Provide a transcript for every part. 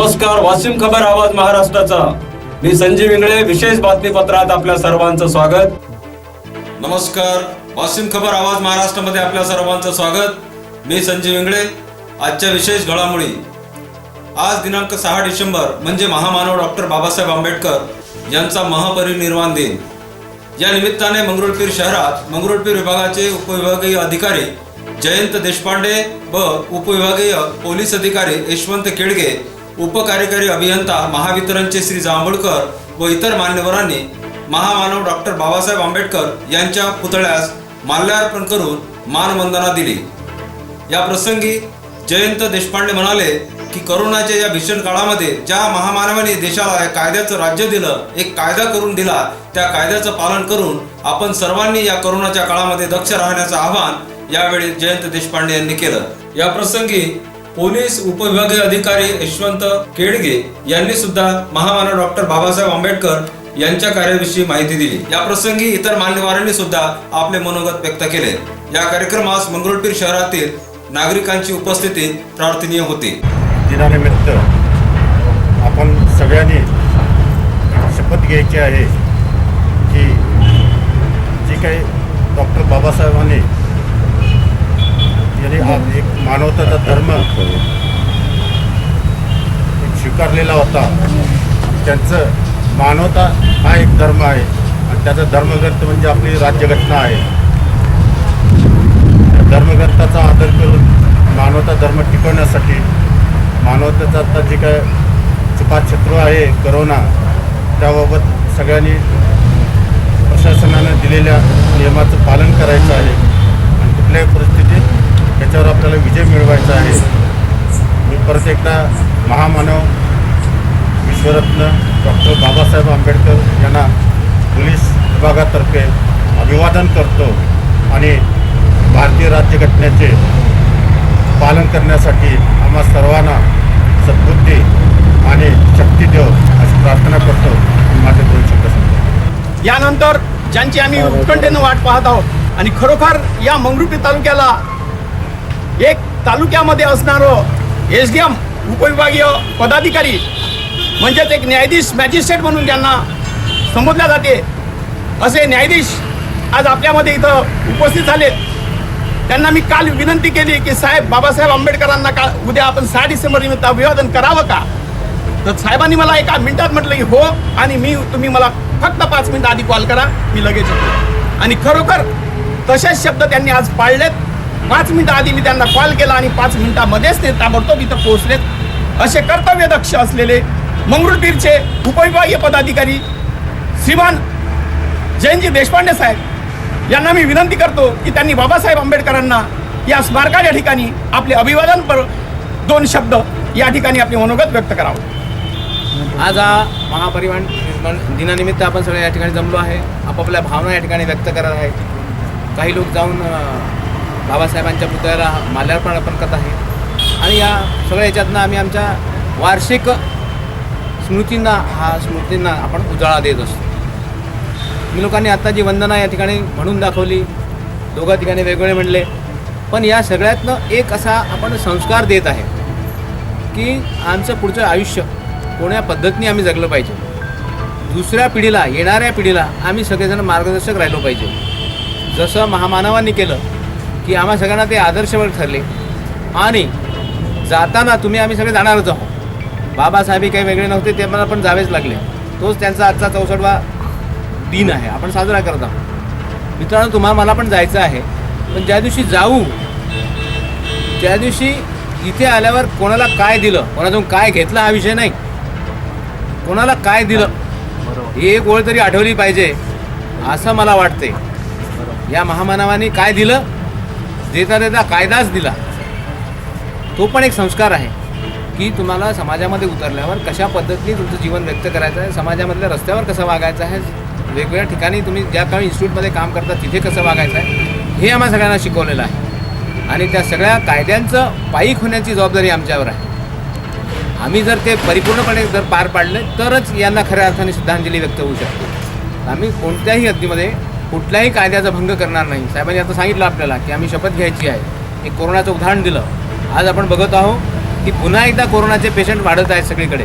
नमस्कार वाशिम खबर आवाज महाराष्ट्राचा. मी संजीव इंगळे विशेष बातमीपत्रात आपल्या सर्वांचं स्वागत. नमस्कार वाशिम खबर आवाज महाराष्ट्रामध्ये आपल्या सर्वांचं स्वागत. मी संजीव इंगळे आजच्या विशेष घडामोडी. आज दिनांक सहा डिसेंबर म्हणजे महामानव डॉक्टर बाबासाहेब आंबेडकर यांचा महापरिनिर्वाण दिन. या निमित्ताने मंगरुळपीर शहरात मंगरुळपीर विभागाचे उपविभागीय अधिकारी जयंत देशपांडे व उपविभागीय पोलीस अधिकारी यशवंत केळगे उपकार्यकारी अभियंता महावितरणचे श्री जांभूळकर व इतर मान्यवरांनी महामानव डॉक्टर बाबासाहेब आंबेडकर यांच्या पुतळ्यास माल्यार्पण करून मानवंदना दिली. या प्रसंगी जयंत देशपांडे म्हणाले की करोनाच्या या भीषण काळामध्ये ज्या महामानवाने देशाला या कायद्याचं राज्य दिलं एक कायदा करून दिला त्या कायद्याचं पालन करून आपण सर्वांनी या करोनाच्या काळामध्ये दक्ष राहण्याचं आवाहन यावेळी जयंत देशपांडे यांनी केलं. या प्रसंगी पोलीस उपविभागीय अधिकारी यशवंत केडगे यांनी सुद्धा महामानव डॉक्टर बाबासाहेब आंबेडकर यांच्या कार्याविषयी माहिती दिली. या प्रसंगी इतर मान्यवरांनी सुद्धा आपले मनोगत व्यक्त केले. या कार्यक्रमास मंगरुळपीर शहरातील नागरिकांची उपस्थिती प्रार्थनीय होती. दिनानिमित्त आपण सगळ्यांनी शपथ घ्यायची आहे की जी काही डॉक्टर बाबासाहेबांनी यांनी हा एक मानवताचा धर्म स्वीकारलेला होता. त्यांचं मानवता हा एक धर्म आहे आणि त्याचा धर्मग्रंथ म्हणजे आपली राज्यघटना आहे. त्या धर्मग्रंथाचा आदर करून मानवता धर्म टिकवण्यासाठी मानवतेचा आता जे काय चुकात शत्रू आहे करोना त्याबाबत सगळ्यांनी प्रशासनानं दिलेल्या नियमाचं पालन करायचं आहे. आणि कुठल्याही परिस्थितीत त्याच्यावर आपल्याला विजय मिळवायचा आहे. मी परत एकदा महामानव विश्वरत्न डॉक्टर बाबासाहेब आंबेडकर यांना पोलीस विभागातर्फे अभिवादन करतो आणि भारतीय राज्यघटनेचे पालन करण्यासाठी आम्हा सर्वांना सद्बुद्धी आणि शक्ती देव अशी प्रार्थना करतो. माझे दोन शब्द सांगतो. यानंतर ज्यांची आम्ही उत्कंठेनं वाट पाहत आहोत आणि खरोखर या मंगरुळपीर तालुक्याला एक तालुक्यामध्ये असणारं एस डी एम उपविभागीय पदाधिकारी म्हणजेच एक न्यायाधीश मॅजिस्ट्रेट म्हणून ज्यांना संबोधल्या जाते. असे न्यायाधीश आज आपल्यामध्ये इथं उपस्थित झाले त्यांना मी काल विनंती केली की साहेब बाबासाहेब आंबेडकरांना का उद्या आपण सहा डिसेंबर निमित्त अभिवादन करावं का? तर साहेबांनी मला एका मिनिटात म्हटलं की हो आणि मी तुम्ही मला फक्त पाच मिनिटं आधी कॉल करा मी लगेच येतो. आणि खरोखर तसेच शब्द त्यांनी आज पाळलेत. पाच मिनिटं आधी मी त्यांना कॉल केला आणि पाच मिनिटामध्येच ते ताबडतोब इथं पोहोचलेत. असे कर्तव्यदक्ष असलेले मंगरुळपीरचे उपविभागीय पदाधिकारी श्रीमान जयंतजी देशपांडे साहेब यांना मी विनंती करतो की त्यांनी बाबासाहेब आंबेडकरांना या स्मारकाच्या ठिकाणी आपले अभिवादन पर दोन शब्द या ठिकाणी आपले मनोगत व्यक्त करावं. आज हा महापरिवहन दिनानिमित्त आपण सगळे या ठिकाणी जमलो आहे. आपापल्या भावना या ठिकाणी व्यक्त करत आहे. काही लोक जाऊन बाबासाहेबांच्या पुतळ्याला माल्यार्पण अर्पण करत आहे. आणि या सगळ्या याच्यातनं आम्ही आमच्या वार्षिक स्मृतींना हा स्मृतींना आपण उजाळा देत असतो. मी लोकांनी आत्ता जी वंदना या ठिकाणी म्हणून दाखवली दोघा ठिकाणी वेगवेगळे म्हणले पण या सगळ्यातनं एक असा आपण संस्कार देत आहे की आमचं पुढचं आयुष्य कोण्या पद्धतीने आम्ही जगलं पाहिजे. दुसऱ्या पिढीला येणाऱ्या पिढीला आम्ही सगळेजण मार्गदर्शक राहिलो पाहिजे. जसं महामानवांनी केलं की आम्हा सगळ्यांना ते आदर्शवर ठरले. आणि जाताना तुम्ही आम्ही सगळे जाणारच आहोत. बाबासाहेबी काही वेगळे नव्हते ते मला पण जावेच लागले. तोच त्यांचा आजचा चौसष्टवा दिन आहे. आपण साजरा करत आहोत. मित्रांनो तुम्हाला मला पण जायचं आहे. पण ज्या दिवशी जाऊ त्या दिवशी इथे आल्यावर कोणाला काय दिलं? कोणातून काय घेतलं हा विषय नाही. कोणाला काय दिलं? ही एक ओळ तरी आठवली पाहिजे असं मला वाटते या महामानवाने काय दिलं? देता देता कायदाच दिला. तो पण एक संस्कार आहे की तुम्हाला समाजामध्ये उतरल्यावर कशा पद्धतीने तुमचं जीवन व्यक्त करायचं आहे समाजामधल्या रस्त्यावर कसं वागायचं आहे वेगवेगळ्या ठिकाणी तुम्ही ज्या काही इन्स्टिट्यूटमध्ये काम करता तिथे कसं वागायचं आहे हे आम्हा सगळ्यांना शिकवलेलं आहे. आणि त्या सगळ्या कायद्यांचं पायीक होण्याची जबाबदारी आमच्यावर आहे. आम्ही जर ते परिपूर्णपणे जर पार पाडले तरच यांना खऱ्या अर्थाने श्रद्धांजली व्यक्त होऊ शकते. आम्ही कोणत्याही हद्दीमध्ये कुठल्याही कायद्याचा भंग करणार नाही. साहेबांनी आता सांगितलं आपल्याला की आम्ही शपथ घ्यायची आहे. एक कोरोनाचं उदाहरण दिलं. आज आपण बघत आहोत की पुन्हा एकदा कोरोनाचे पेशंट वाढत आहेत सगळीकडे.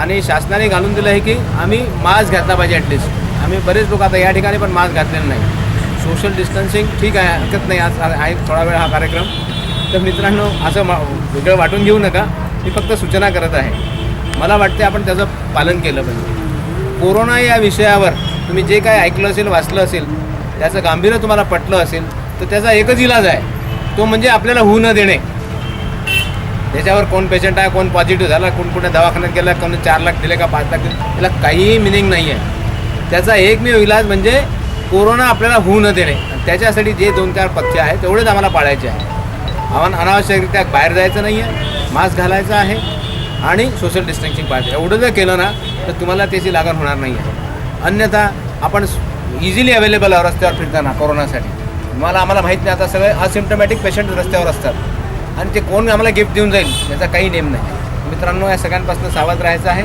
आणि शासनाने घालून दिलं आहे की आम्ही मास्क घातला पाहिजे ॲटलिस्ट आम्ही बरेच लोक आता या ठिकाणी पण मास्क घातलेलं नाही. सोशल डिस्टन्सिंग ठीक आहे हरकत नाही. आज आहे थोडा वेळ हा कार्यक्रम. तर मित्रांनो असं मा वेगळं वाटून घेऊ नका. मी फक्त सूचना करत आहे. मला वाटते आपण त्याचं पालन केलं पाहिजे. कोरोना या विषयावर तुम्ही जे काय ऐकलं असेल वाचलं असेल त्याचं गांभीर्य तुम्हाला पटलं असेल तर त्याचा एकच इलाज आहे. तो म्हणजे आपल्याला होऊ न देणे. त्याच्यावर कोण पेशंट आहे कोण पॉझिटिव्ह झाला कोण कुठे दवाखान्यात गेला कोण चार लाख दिले का पाच लाख दिले त्याला काहीही मिनिंग नाही आहे त्याचा एकमेव इलाज म्हणजे कोरोना आपल्याला होऊ न देणे. आणि त्याच्यासाठी जे दोन चार पथ्य आहेत तेवढेच आम्हाला पाळायचे आहे. आम्हाला अनावश्यकरित्या बाहेर जायचं नाही आहे मास्क घालायचं आहे आणि सोशल डिस्टन्सिंग पाहिजे एवढं जर केलं ना तर तुम्हाला त्याची लागण होणार नाही आहे अन्यथा आपण इझिली अवेलेबल आहोत रस्त्यावर फिरताना कोरोनासाठी. मला आम्हाला माहीत नाही आता सगळे असिम्टमॅटिक पेशंट रस्त्यावर असतात. आणि ते कोण आम्हाला गिफ्ट देऊन जाईल याचा काही नेम नाही. मित्रांनो या सगळ्यांपासून सावध राहायचं आहे.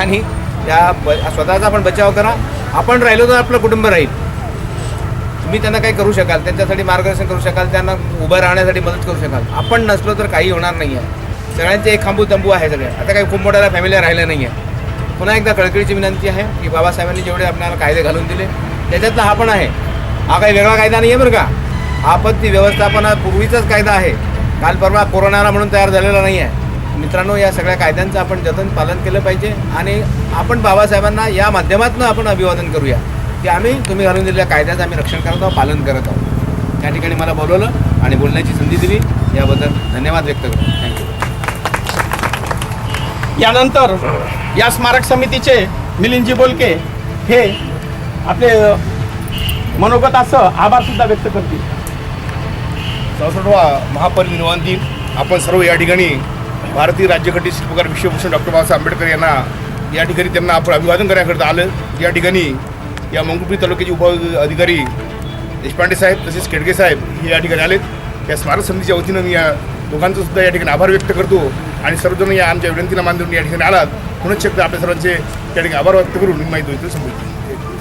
आणि या ब स्वतःचा आपण बचाव करा. आपण राहिलो तर आपलं कुटुंब राहील. तुम्ही त्यांना काही करू शकाल त्यांच्यासाठी मार्गदर्शन करू शकाल त्यांना उभं राहण्यासाठी मदत करू शकाल. आपण नसलो तर काही होणार नाही आहे सगळ्यांचे एक खांबू तंबू आहे सगळे. आता काही खूप मोठ्याला फॅमिली राहिलं नाही आहे पुन्हा एकदा कळकळीची विनंती आहे की बाबासाहेबांनी जेवढे आपल्याला कायदे घालून दिले त्याच्यातला हा पण आहे. हा काही वेगळा कायदा नाही आहे बरं का. आपत्ती व्यवस्थापनापूर्वीचाच कायदा आहे. काल परवा कोरोनाला म्हणून तयार झालेला नाही आहे मित्रांनो या सगळ्या कायद्यांचं आपण जतन पालन केलं पाहिजे आणि आपण बाबासाहेबांना या माध्यमातून आपण अभिवादन करूया की आम्ही तुम्ही घालून दिलेल्या कायद्याचं आम्ही रक्षण करत आहोत पालन करत आहोत. त्या ठिकाणी मला बोलवलं आणि बोलण्याची संधी दिली. याबद्दल धन्यवाद व्यक्त करतो. थँक्यू यानंतर या स्मारक समितीचे मिलिंदजी बोलके हे आपले अ, असं आभारसुद्धा व्यक्त करतील. चौसष्टवा महापरिनिर्वाण दिन. आपण सर्व या ठिकाणी भारतीय राज्यघटनेचे शिल्पकार विश्वभूषण डॉक्टर बाबासाहेब आंबेडकर यांना या ठिकाणी त्यांना आपण अभिवादन करण्याकरता आलं. या ठिकाणी या मंगरुळपीर तालुक्याचे उप अधिकारी देशपांडे साहेब तसेच केडगे साहेब हे या ठिकाणी आलेत. या स्मारक समितीच्या वतीनं मी या दोघांचं सुद्धा या ठिकाणी आभार व्यक्त करतो. आणि सर्वजण या आमच्या विनंतीला मान देऊन या ठिकाणी आलात. म्हणून शब्द आपल्या सर्वांचे त्या ठिकाणी आभार व्यक्त करून मी माहिती होईल संबोधित